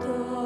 door.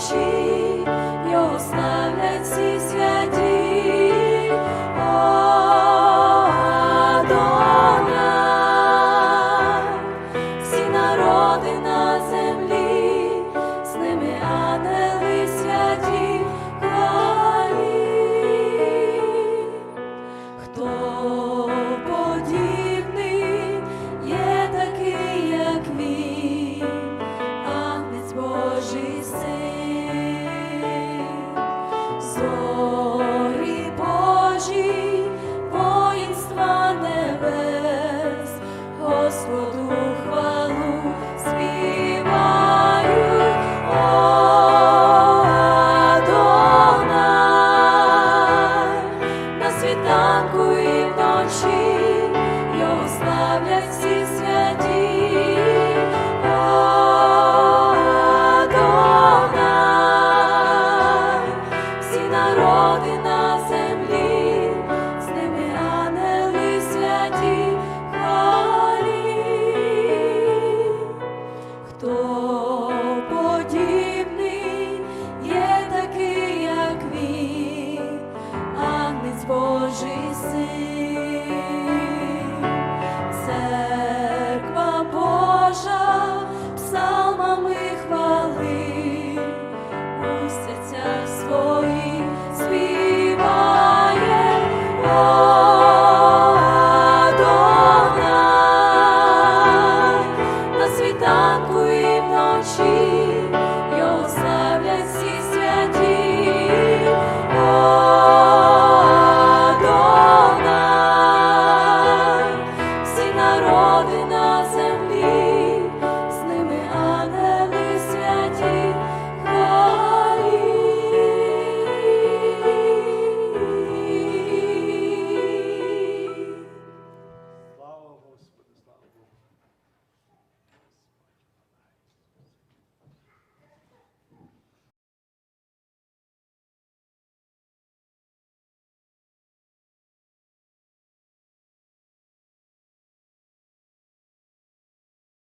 очі, його славлять всі святі, О, зорі Божі, воїнства небес, Господу хвалу співаю, на світанку і ночі його славлять всі святі. подібний є такий, як він, Агнець Божий син, Божа, псалмами хвали у серцях.